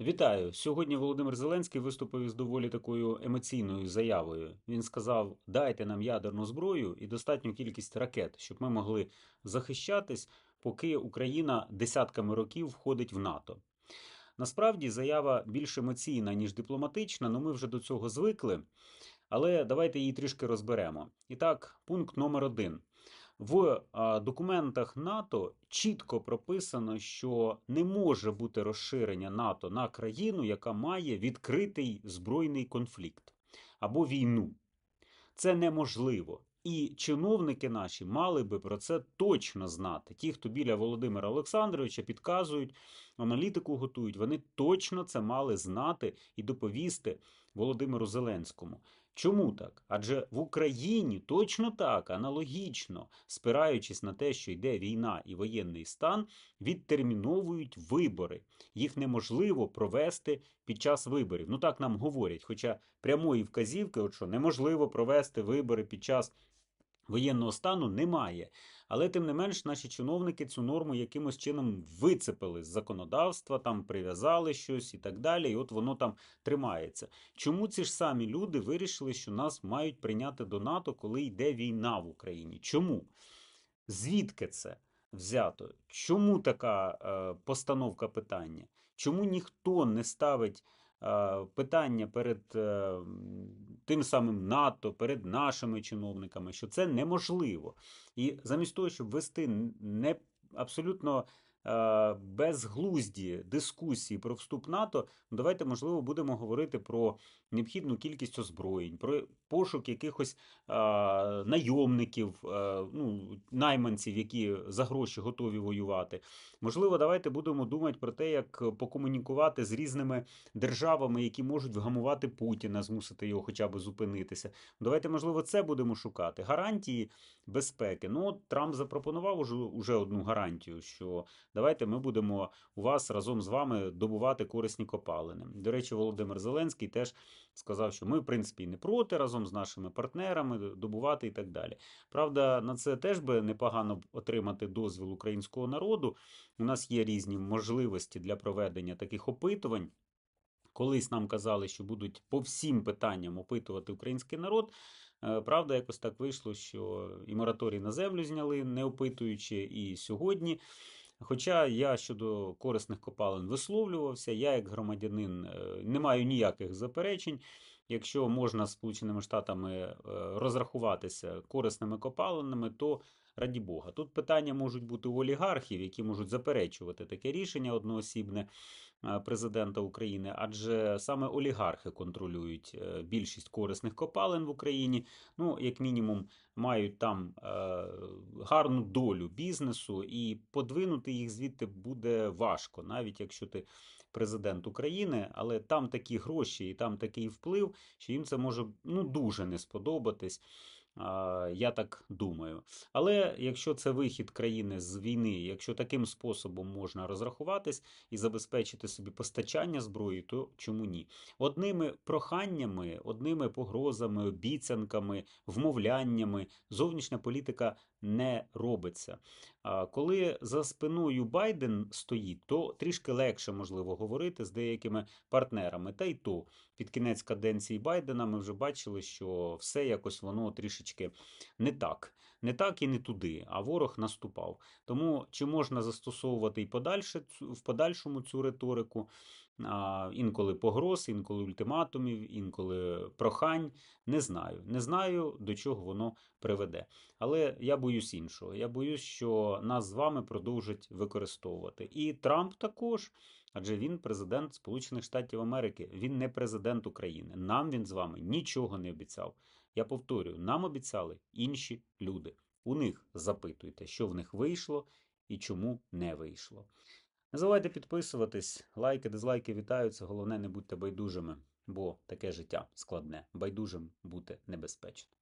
Вітаю! Сьогодні Володимир Зеленський виступив із доволі такою емоційною заявою. Він сказав: дайте нам ядерну зброю і достатню кількість ракет, щоб ми могли захищатись, поки Україна десятками років входить в НАТО. Насправді заява більш емоційна, ніж дипломатична, але ми вже до цього звикли. Але давайте її трішки розберемо. І так, пункт номер один. В документах НАТО чітко прописано, що не може бути розширення НАТО на країну, яка має відкритий збройний конфлікт або війну. Це неможливо. І чиновники наші мали би про це точно знати. Ті, хто біля Володимира Олександровича підказують, аналітику готують, вони точно це мали знати і доповісти Володимиру Зеленському. Чому так? Адже в Україні точно так, аналогічно, спираючись на те, що йде війна і воєнний стан, відтерміновують вибори. Їх неможливо провести під час виборів. Ну так нам говорять. Хоча прямої вказівки, от що неможливо провести вибори під час воєнного стану, немає. Але тим не менш, наші чиновники цю норму якимось чином вицепили з законодавства, там прив'язали щось і так далі. І от воно там тримається. Чому ці ж самі люди вирішили, що нас мають прийняти до НАТО, коли йде війна в Україні? Чому? Звідки це взято? Чому така е, постановка питання? Чому ніхто не ставить питання перед е, тим самим НАТО, перед нашими чиновниками, що це неможливо? І замість того, щоб вести не абсолютно е, безглузді дискусії про вступ НАТО, ну, давайте, можливо, будемо говорити про необхідну кількість озброєнь, про пошук якихось е, найомників, е, ну, найманців, які за гроші готові воювати. Можливо, давайте будемо думати про те, як покомунікувати з різними державами, які можуть вгамувати Путіна, змусити його хоча б зупинитися. Давайте, можливо, це будемо шукати. Гарантії безпеки. Ну, Трамп запропонував уже, уже одну гарантію, що давайте ми будемо у вас разом з вами добувати корисні копалини. До речі, Володимир Зеленський теж сказав, що ми, в принципі, не проти разом з нашими партнерами добувати і так далі. Правда, на це теж би непогано отримати дозвіл українського народу. У нас є різні можливості для проведення таких опитувань. Колись нам казали, що будуть по всім питанням опитувати український народ. Е, Правда, якось так вийшло, що і мораторій на землю зняли, не опитуючи, і сьогодні. Хоча я щодо корисних копалин висловлювався, я як громадянин е, не маю ніяких заперечень. Якщо можна Сполученими Штатами е, розрахуватися корисними копалинами, то раді Бога. Тут питання можуть бути у олігархів, які можуть заперечувати таке рішення одноосібне президента України, адже саме олігархи контролюють е, більшість корисних копалин в Україні. Ну, як мінімум, мають там е, гарну долю бізнесу, і подвинути їх звідти буде важко, навіть якщо ти президент України, але там такі гроші і там такий вплив, що їм це може ну, дуже не сподобатись. Я так думаю. Але якщо це вихід країни з війни, якщо таким способом можна розрахуватись і забезпечити собі постачання зброї, то чому ні? Одними проханнями, одними погрозами, обіцянками, вмовляннями зовнішня політика не робиться. Коли за спиною Байден стоїть, то трішки легше можливо говорити з деякими партнерами. Та й то під кінець каденції Байдена ми вже бачили, що все якось воно трішечки не так. Не так і не туди, а ворог наступав. Тому чи можна застосовувати і подальше в подальшому цю риторику? Інколи погроз, інколи ультиматумів, інколи прохань. Не знаю. Не знаю, до чого воно приведе. Але я боюсь іншого. Я боюсь, що нас з вами продовжать використовувати. І Трамп також, адже він президент Сполучених Штатів Америки. Він не президент України. Нам він з вами нічого не обіцяв. Я повторюю, нам обіцяли інші люди. У них запитуйте, що в них вийшло і чому не вийшло. Не забувайте підписуватись, лайки, дизлайки вітаються. Головне, не будьте байдужими, бо таке життя складне. Байдужим бути небезпечно.